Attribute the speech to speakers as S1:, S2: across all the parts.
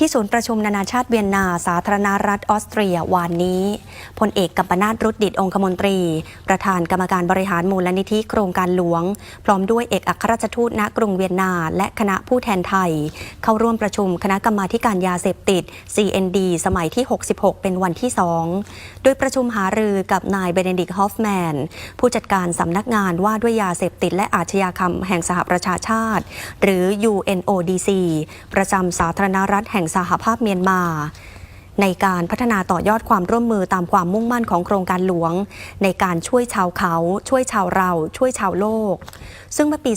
S1: ที่ศูนย์ประชุมนานาชาติเวียนนา สาธารณรัฐออสเตรีย วานนี้ พลเอกกัมปนาตรุดดิตองคมนตรี ประธานกรรมการบริหารมูลนิธิโครงการหลวง พร้อมด้วยเอกอัครราชทูตณกรุงเวียนนา และคณะผู้แทนไทย เข้าร่วมประชุมคณะกรรมาธิการยาเสพติด CND สมัยที่ 66 เป็นวันที่ 2 โดยประชุมหารือกับนายเบเนดิกฮอฟแมน ผู้จัดการสำนักงานว่าด้วยยาเสพติด และอาชญากรรมแห่งสหประชาชาติ หรือ UNODC ประจำสาธารณรัฐแห่งงสหภาพเมียนมา ในการพัฒนาต่อยอดความร่วมมือตามความมุ่งมั่นของโครงการหลวง ในการช่วยชาวเขา ช่วยชาวเรา ช่วยชาวโลก ซึ่งเมื่อปี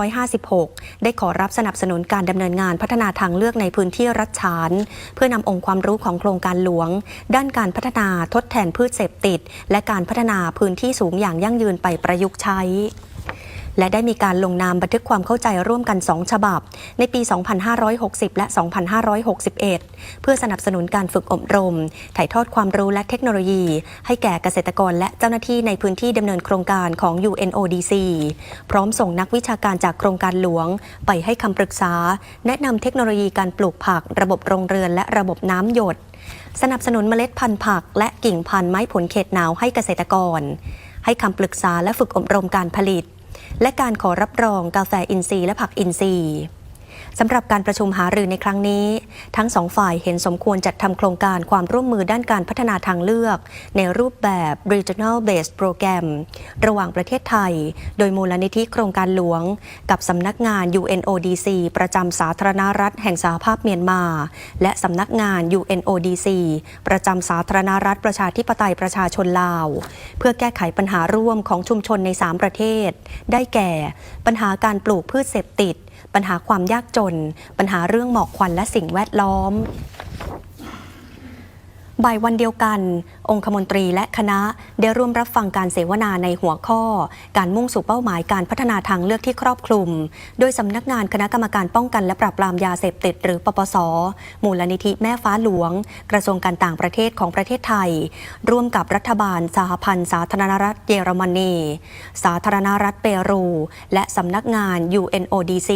S1: 2556 ได้ขอรับสนับสนุนการดำเนินงานพัฒนาทางเลือกในพื้นที่รัฐฉาน เพื่อนำองค์ความรู้ของโครงการหลวง ด้านการพัฒนาทดแทนพืชเสพติด และการพัฒนาพื้นที่สูงอย่างยั่งยืนไปประยุกต์ใช้ และได้มีการลงนามบันทึกความเข้าใจร่วมกัน 2 ฉบับ ในปี 2560 และ 2561 เพื่อสนับสนุนการฝึกอบรม ถ่ายทอดความรู้และเทคโนโลยี ให้แก่เกษตรกรและเจ้าหน้าที่ในพื้นที่ดำเนินโครงการของ UNODC พร้อมส่งนักวิชาการจากโครงการหลวง ไปให้คำปรึกษา แนะนำเทคโนโลยีการปลูกผัก ระบบโรงเรือน และระบบน้ำหยด สนับสนุนเมล็ดพันธุ์ผัก และกิ่งพันธุ์ไม้ผลเขตหนาวให้เกษตรกร ให้คำปรึกษาและฝึกอบรมการผลิต และการขอรับรองกาแฟอินทรีย์และผักอินทรีย์ สำหรับการประชุมหารือในครั้งนี้ ทั้งสองฝ่ายเห็นสมควรจัดทำโครงการความร่วมมือด้านการพัฒนาทางเลือก ในรูปแบบ Regional Based Program ระหว่างประเทศไทย โดยมูลนิธิโครงการหลวง กับสำนักงาน UNODC ประจำสาธารณรัฐแห่งสหภาพเมียนมา และสำนักงาน UNODC ประจำสาธารณรัฐประชาธิปไตยประชาชนลาว เพื่อแก้ไขปัญหาร่วมของชุมชนใน 3 ประเทศ ได้แก่ ปัญหาการปลูกพืชเสพติด ปัญหาความยากจน ปัญหาเรื่องหมอกควันและสิ่งแวดล้อม บ่ายวันเดียวกัน องคมนตรีและคณะได้ร่วมรับฟังการเสวนาในหัวข้อ การมุ่งสู่เป้าหมายการพัฒนาทางเลือกที่ครอบคลุม โดยสำนักงานคณะกรรมการป้องกันและปราบปรามยาเสพติดหรือปปส มูลนิธิแม่ฟ้าหลวง กระทรวงการต่างประเทศของประเทศไทย ร่วมกับรัฐบาลสหพันธ์สาธารณรัฐเยอรมนี สาธารณรัฐเปรู และสำนักงาน UNODC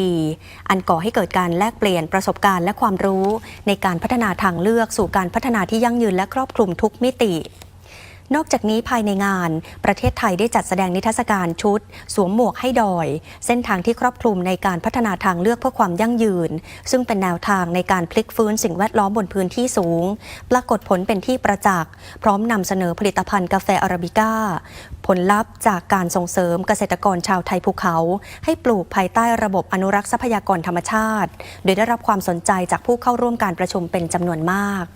S1: อันก่อให้เกิดการแลกเปลี่ยนประสบการณ์และความรู้ ในการพัฒนาทางเลือกสู่การพัฒนาที่ยั่งยืนและครอบคลุมทุกมิตินอกจากนี้ภายในงาน ประเทศไทยได้จัดแสดงนิทรรศการชุด สวมหมวกให้ดอย เส้นทางที่ครอบคลุมในการพัฒนาทางเลือกเพื่อความยั่งยืน ซึ่งเป็นแนวทางในการพลิกฟื้นสิ่งแวดล้อมบนพื้นที่สูง ปรากฏผลเป็นที่ประจักษ์พร้อมนำเสนอผลิตภัณฑ์กาแฟอาราบิก้า ผลลัพธ์จากการส่งเสริมเกษตรกรชาวไทยภูเขา ให้ปลูกภายใต้ระบบอนุรักษ์ทรัพยากรธรรมชาติ โดยได้รับความสนใจจากผู้เข้าร่วมการประชุมเป็นจำนวนมาก